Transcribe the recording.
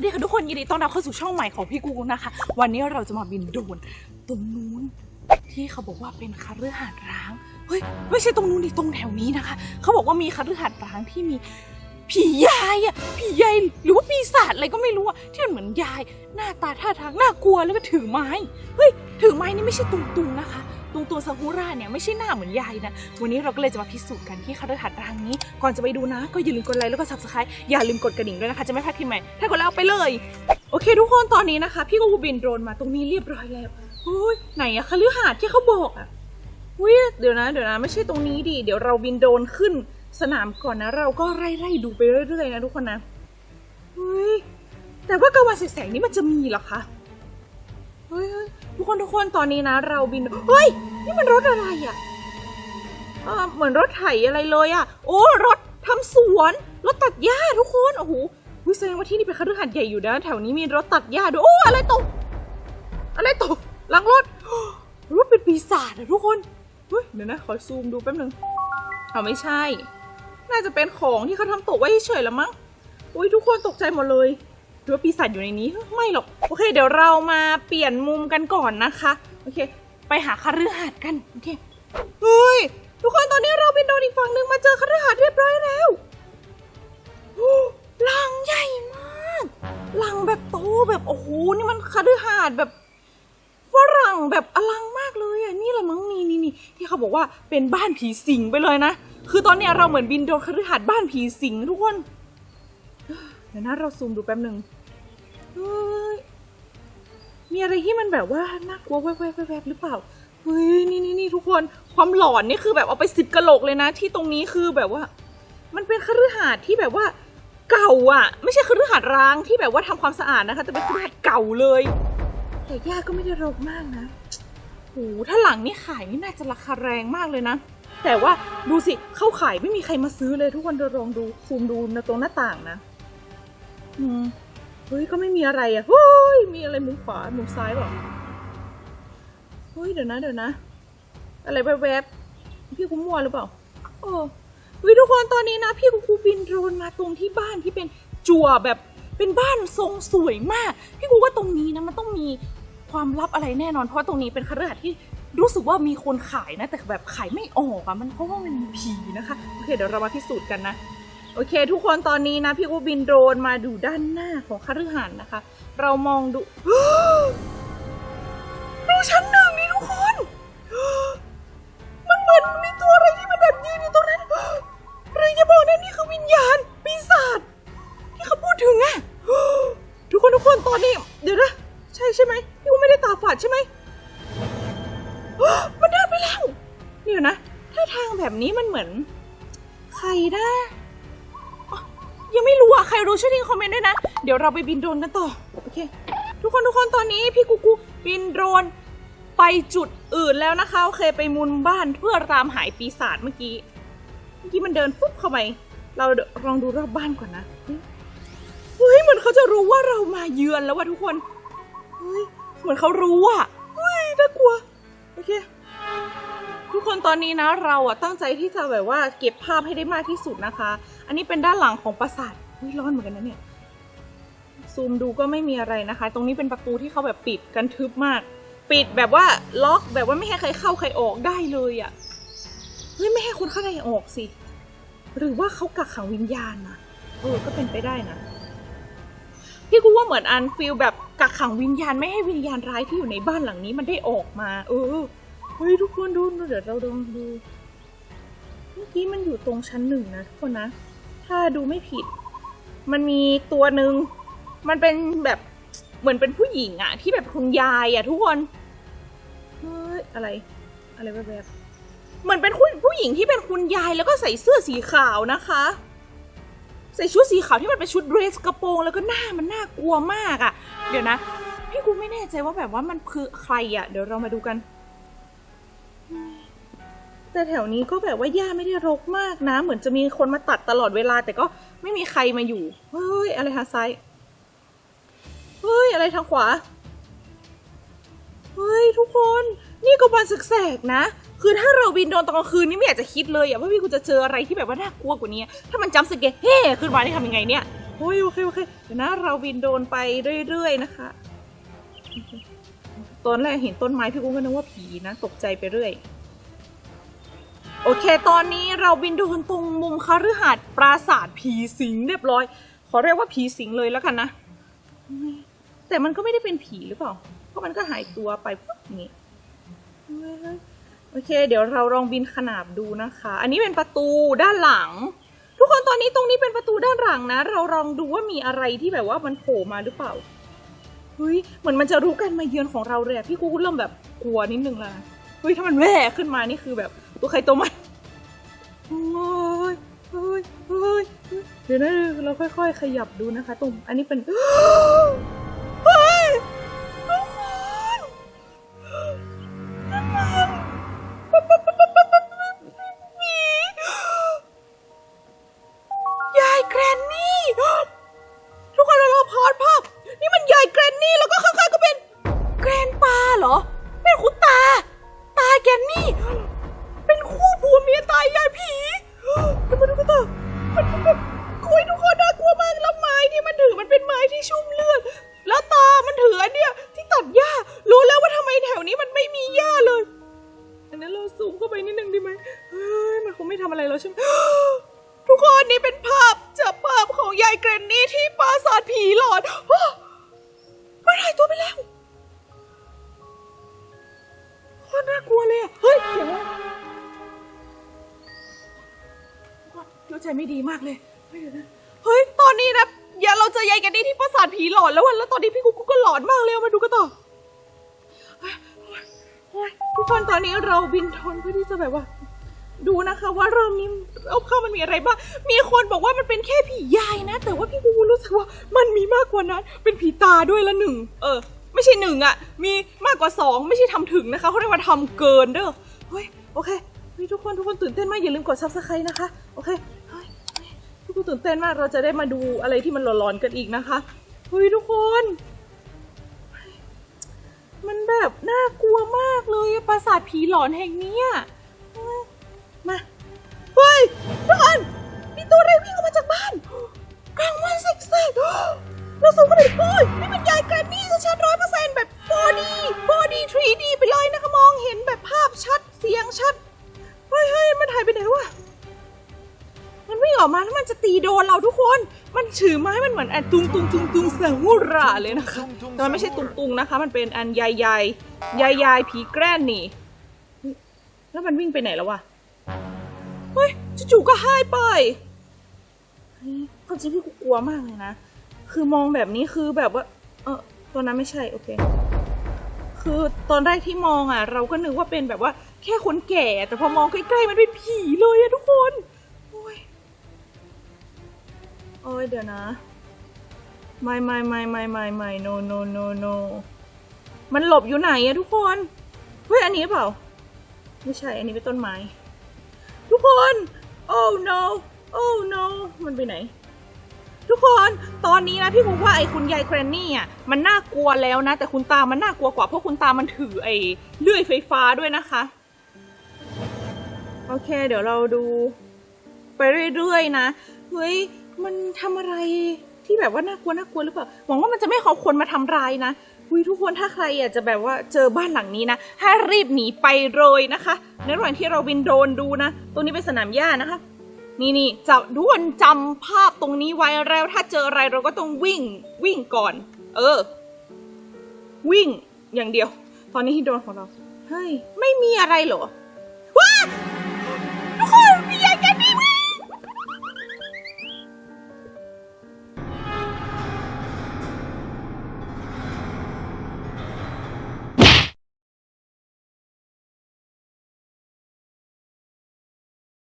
วัสดีค่ะทุกคนยินดีต้อนรับเข้าสู่ช่องใหม่ของพี่กูนะคะ วันนี้เราจะมาบินโดรนตรงนู้นที่เขาบอกว่าเป็นคฤหาสน์ร้าง เฮ้ยไม่ใช่ตรงนู้นดิตรงแถวนี้นะคะ เขาบอกว่ามีคฤหาสน์ร้างที่มีผียายอะผียายหรือว่าปีศาจอะไรก็ไม่รู้อะที่มันเหมือนยาย หน้าตาท่าทางน่ากลัวแล้วก็ถือไม้ เฮ้ยถือไม้นี่ไม่ใช่ตุงตุงๆนะคะ ตุงตุงซากุระเนี่ยไม่ใช่หน้าเหมือนยายนะ วันนี้เราก็เลยจะมาพิสูจน์กันที่คฤหาสน์ร้างนี้ ก่อนจะไปดูนะ ก็อย่าลืมกดไลค์แล้วก็ subscribe อย่าลืมกดกระดิ่งด้วยนะคะ จะไม่พลาดคลิปใหม่ ถ้ากดแล้วไปเลย โอเค ทุกคนตอนนี้นะคะ พี่ก็บินโดรนมาตรงนี้เรียบร้อยแล้วโอ้ยไหนอะคฤหาสน์ที่เขาบอกอะอุ้ยเดี๋ยวนะ เดี๋ยวนะ ไม่ใช่ตรงนี้ดิ เดี๋ยวเราบินโดรนขึ้นสนามก่อนนะ เราก็ไล่ๆดูไปเรื่อยๆนะทุกคนนะเฮ้ยแต่ว่ากลางวันแสงๆนี่มันจะมีเหรอคะ เฮ้ยทุกคนทุกคนตอนนี้นะ เราบิน เฮ้ย นี่มันรถอะไรอะเออเหมือนรถไถอะไรเลยอะ โอ้ รถทำสวน รถตัดหญ้าทุกคน โอ้โหอุ๊ยแสดงว่าที่นี่เป็นคฤหาสน์ใหญ่อยู่นะ แถวนี้มีรถตัดหญ้าด้วย โอ้ อะไรตก อะไรตกหลังรถรือว่าเป็นปีศาจอะทุกคน เฮ้ย เดี๋ยวนะ ขอซูมดูแป๊บนึงเอาไม่ใช่ น่าจะเป็นของที่เขาทำตกไว้เฉยๆแล้วมั้ง อุ้ยทุกคนตกใจหมดเลยหรือว่าปีศาจอยู่ในนี้ ไม่หรอก โอเค เดี๋ยวเรามาเปลี่ยนมุมกันก่อนนะคะ โอเค ไปหาคฤหาสน์กันโอเคเฮ้ยทุกคนตอนนี้เราบินโดนอีกฝั่งหนึ่งมาเจอคฤหาสน์เรียบร้อยแล้วโอ้ลังใหญ่มากลังแบบโตแบบโอ้โหนี่มันคฤหาสน์แบบฝรั่งแบบอลังมากเลยอะนี่ละมั้งนี่นี่นี่ที่เขาบอกว่าเป็นบ้านผีสิงไปเลยนะคือตอนนี้เราเหมือนบินโดนคฤหาสน์บ้านผีสิงทุกคนเดี๋ยวนะเราซูมดูแป๊บหนึ่งเฮ้ย มีอะไรที่มันแบบว่าน่ากลัวแวบๆแวบๆหรือเปล่าเฮ้ยนี่นี่นี่ทุกคนความหลอนนี่คือแบบเอาไปสิบกะโหลกเลยนะ ที่ตรงนี้คือแบบว่า มันเป็นคฤหาสน์ที่แบบว่า เก่าอะ ไม่ใช่คฤหาสน์ร้างที่แบบว่าทำความสะอาดนะคะแต่เป็นคฤหาสน์เก่าเลย แต่ย่าก็ไม่ได้รกมากนะโหถ้าหลังนี่ขายนี่น่าจะราคาแรงมากเลยนะแต่ว่าดูสิเข้าขายไม่มีใครมาซื้อเลยทุกคนเดี๋ยวลองดูซูมดูในตรงหน้าต่างนะ อืม เฮ้ยก็ไม่มีอะไรอะเฮ้ยมีอะไรมุมขวามุมซ้ายเปล่าเฮ้ยเดี๋ยวนะเดี๋ยวนะ อะไรแวบๆพี่กูมัวหรือเปล่าโอ้วิทุกคนตอนนี้นะ พี่กูคูบินโดรนมาตรงที่บ้านที่เป็นจั่วแบบเป็นบ้านทรงสวยมาก พี่กูว่าตรงนี้นะมันต้องมีความลับอะไรแน่นอน เพราะตรงนี้เป็นคฤหาสน์ที่รู้สึกว่ามีคนขายนะ แต่แบบขายไม่ออกอะมันเพราะว่ามันมีผีนะคะโอเคเดี๋ยวเรามาพิสูจน์กันนะ โอเค ทุกคนตอนนี้นะ พี่กูบินโดรนมาดูด้านหน้าของคฤหาสน์นะคะ เรามองดูดูชั้นหนึ่งนี่ทุกคน มันเหมือนมีตัวอะไรที่มันแบบยืนอยู่ตรงนั้นหรือจะบอกนะนี่คือวิญญาณปีศาจที่เขาพูดถึงอะทุกคนทุกคนตอนนี้ เดี๋ยวนะใช่ใช่ไหมพี่กูไม่ได้ตาฝาดใช่ไหมมันเดินไปแล้วเดี๋ยวนะถ้าทางแบบนี้มันเหมือน ใครนะ ยังไม่รู้อะใครรู้ช่วยทิ้งคอมเมนต์ด้วยนะ เดี๋ยวเราไปบินโดรนกันต่อ โอเค ทุกคนทุกคนตอนนี้พี่กุ๊กกุ๊กบินโดรนไปจุดอื่นแล้วนะคะโอเคไปมุนบ้านเพื่อตามหายปีศาจเมื่อกี้ เมื่อกี้มันเดินฟุบเข้าไป เราลองดูรอบบ้านก่อนนะ เฮ้ยเหมือนเขาจะรู้ว่าเรามาเยือนแล้วว่ะทุกคน เฮ้ยเหมือนเขารู้อะ เฮ้ยน่ากลัว โอเค ทุกคนตอนนี้นะเราอะตั้งใจที่จะแบบว่าเก็บภาพให้ได้มากที่สุดนะคะ อันนี้เป็นด้านหลังของปราสาทอุ้ยร้อนเหมือนกันนะเนี่ยซูมดูก็ไม่มีอะไรนะคะ ตรงนี้เป็นประตูที่เขาแบบปิดกันทึบมาก ปิดแบบว่าล็อกแบบว่าไม่ให้ใครเข้าใครออกได้เลยอะเฮ้ยไม่ให้คนเข้าใครออกสิ หรือว่าเขากักขังวิญญาณนะเออก็เป็นไปได้นะพี่กูว่าเหมือนอันฟิลแบบกักขังวิญญาณไม่ให้วิญญาณร้ายที่อยู่ในบ้านหลังนี้มันได้ออกมา เออ เฮ้ยทุกคนดูดูเดี๋ยวเราลองดูเมื่อกี้มันอยู่ตรงชั้นหนึ่งนะทุกคนนะ ถ้าดูไม่ผิด มันมีตัวหนึ่งมันเป็นแบบเหมือนเป็นผู้หญิงอะที่แบบคุณยายอะทุกคนเฮ้ยอะไร อะไรแบบเหมือนเป็นคุณผู้หญิงที่เป็นคุณยายแล้วก็ใส่เสื้อสีขาวนะคะ ใส่ชุดสีขาวที่มันเป็นชุดเดรสกระโปรงแล้วก็หน้ามันน่ากลัวมากอะเดี๋ยวนะ พี่กูไม่แน่ใจว่าแบบว่ามันคือใครอะเดี๋ยวเรามาดูกัน แต่แถวนี้ก็แบบว่าหญ้าไม่ได้รกมากนะ เหมือนจะมีคนมาตัดตลอดเวลา แต่ก็ไม่มีใครมาอยู่ เฮ้ย อะไรทางซ้าย เฮ้ย อะไรทางขวา เฮ้ย ทุกคน นี่ก็วันศึกแสกนะ คือถ้าเราบินโดนตอนกลางคืนนี่ไม่อยากจะคิดเลยอะว่าพี่กูจะเจออะไรที่แบบว่าน่ากลัวกว่านี้ ถ้ามันจำสเกตเฮ้ขึ้นมานี่ทำยังไงเนี่ยโอ้ยโอเคโอเคเดี๋ยวนะเราบินโดนไปเรื่อยๆนะคะตอนแรกเห็นต้นไม้พี่กุ้งก็นึกว่าผีนะ ตกใจไปเรื่อย โอเค ตอนนี้เราบินโดนตรงมุมคฤหาสน์ปราสาทผีสิงเรียบร้อย ขอเรียกว่าผีสิงเลยแล้วกันนะ แต่มันก็ไม่ได้เป็นผีหรือเปล่า เพราะมันก็หายตัวไปปุ๊บนี้โอเค เดี๋ยวเราลองบินขนาบดูนะคะ อันนี้เป็นประตูด้านหลัง ทุกคนตอนนี้ตรงนี้เป็นประตูด้านหลังนะ เราลองดูว่ามีอะไรที่แบบว่ามันโผล่มาหรือเปล่าเฮ้ยเหมือนมันจะรู้กันมาเยือนของเราเลยอะพี่กูเริ่มแบบกลัวนิดนึงแล้ว เฮ้ยถ้ามันแหวกขึ้นมานี่คือแบบตัวใครตัวมันโอ้ยเฮ้ยเฮ้ยเฮ้ยเดี๋ยวนะเราค่อย ๆ ขยับดูนะคะ ตรงอันนี้เป็น ที่ชุ่มเลือด แล้วตามันถืออันเนี้ยที่ตัดหญ้า รู้แล้วว่าทำไมแถวนี้มันไม่มีหญ้าเลย อันนั้นเราซูมเข้าไปนิดนึงดีไหมเฮ้ยมันคงไม่ทำอะไรแล้วใช่ไหมทุกคนนี่เป็นภาพจากภาพของยายเกรนนี่ที่ปราสาทผีหลอนอ้อมันหายตัวไปแล้วโคตรน่ากลัวเลยอะเฮ้ยเสียงรเราใจไม่ดีมากเลยเฮ้ยตอนนี้นะ อย่าเราเจอยายแกนี่ที่ปราสาทผีหลอนแล้ววันแล้วตอนนี้พี่กุ๊กก็หลอนมากเลยเอามาดูกันต่อเฮ้ยทุกคนตอนนี้เราบินทนเพื่อที่จะแบบว่า ดูนะคะ ว่ารอบนี้เอาเข้ามันมีอะไรบ้าง มีคนบอกว่ามันเป็นแค่ผียายนะ แต่ว่าพี่บูรู้สึกว่ามันมีมากกว่านั้น เป็นผีตาด้วยละหนึ่ง เออ ไม่ใช่หนึ่งอะมีมากกว่าสองไม่ใช่ทำถึงนะคะเขาเรียกว่าทำเกินเด้อ เฮ้ย โอเค ทุกคนทุกคนตื่นเต้นมากอย่าลืมกดซับสไครต์นะคะ โอเค ทุกคนตื่นเต้นมากเราจะได้มาดูอะไรที่มันหลอนๆกันอีกนะคะเฮ้ยทุกคน มันแบบน่ากลัวมากเลยปราสาทผีหลอนแห่งนี้มาเฮ้ยทุกคนมีตัวอะไรวิ่งออกมาจากบ้านกลางวันแสกๆเราสูงไปเลยโอ้ยนี่มันยายแกรนนี่ชัดร้อยเปอร์เซ็นต์แบบ 4D 4D 3D ไปเลยนะคะมองเห็นแบบภาพชัดเสียงชัดเฮ้ยเฮ้ยมันหายไปไหนวะ มันวิ่งออกมาแล้วมันจะตีโดนเราทุกคน มันถือไม้มันเหมือนอันตุงตุงตุงตุงซามูระเลยนะคะแต่มันไม่ใช่ตุงตุงนะคะ มันเป็นอันยายยายยายยายผีแกล้นนี่ แล้วมันวิ่งไปไหนแล้ววะ เฮ้ยจู่ๆก็หายไปเฮ้ยความจริงพี่กูกลัวมากเลยนะ คือมองแบบนี้คือแบบว่า เออตัวนั้นไม่ใช่โอเค คือตอนแรกที่มองอะ เราก็นึกว่าเป็นแบบว่าแค่คนแก่ แต่พอมองใกล้ๆมันเป็นผีเลยอะทุกคนโอ้ย โอ้ยเดี๋ยวนะ ไม่ไม่ไม่ไม่ไม่ไม่ no no no no มันหลบอยู่ไหนอะทุกคน เฮ้ย อันนี้เปล่า ไม่ใช่ อันนี้เป็นต้นไม้ ทุกคน oh no oh no มันไปไหน ทุกคน ตอนนี้นะพี่พูว่าไอ้คุณยายแกรนนี่อะ มันน่ากลัวแล้วนะ แต่คุณตา มันน่ากลัวกว่า เพราะคุณตา มันถือไอ้เลื่อยไฟฟ้าด้วยนะคะ โอเค เดี๋ยวเราดู ไปเรื่อยๆนะ เฮ้ย มันทำอะไรที่แบบว่าน่ากลัวน่ากลัวหรือเปล่าหวังว่ามันจะไม่ขอคนมาทำร้ายนะอุยทุกคนถ้าใครอยากจะแบบว่าเจอบ้านหลังนี้นะให้รีบหนีไปเลยนะคะ ในระหว่างที่เราบินโดรนดูนะตรงนี้เป็นสนามหญ้านะคะ นี่นี่จะทุกคนจำภาพตรงนี้ไว้แล้ว ถ้าเจออะไรเราก็ต้องวิ่งวิ่งก่อน เออ วิ่งอย่างเดียว ตอนนี้ที่โดนของเราเฮ้ยไม่มีอะไรเหรอ